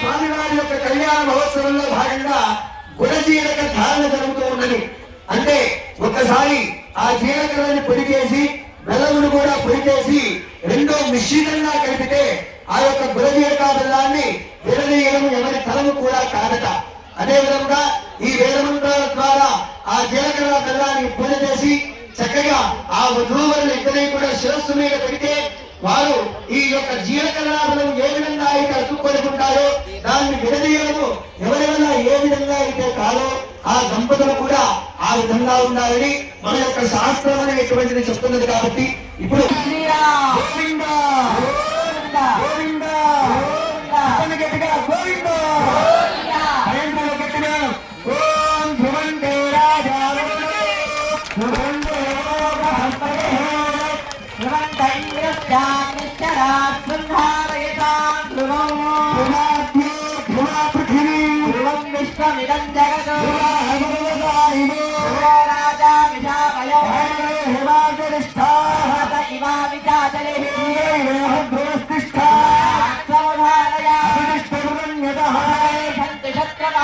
స్వామివారి యొక్క కళ్యాణ మహోత్సవంలో భాగంగా గుణజీలక ధారణ జరుగుతూ ఉన్నది. అంటే ఒక్కసారి ఆ జీలకర్రని పొడి చేసి బెల్లమును కూడా పొడి చేసి రెండో మిశ్రితంగా కలిపితే ఆ యొక్క గుణజీలక బెల్లాన్ని విడదీయడం ఎవరి తలము కూడా కాదట. అదే విధంగా ఈ వేదమంత్రాల ద్వారా ఆ జీలకర్ర బెల్లాన్ని పూజ చేసి చక్కగా ఆ వధూవరులు ఇద్దరిని కూడా శిరస్సు మీద పెడితే వారు ఈ యొక్క జీలకర్రాలను ఏ విధంగా దాన్ని విడదీయడము ఎవరి వల్ల ఏ విధంగా అయితే కాదో ఆ దంపతులు కూడా ఆ విధంగా ఉండాలని మన యొక్క శాస్త్రం అనేటువంటిది చెప్తున్నది కాబట్టి ఇప్పుడు గట్టిగా విశ్వమిదం ధ్రువో రాజా ఇమా విచాచలిః ధ్రువస్థ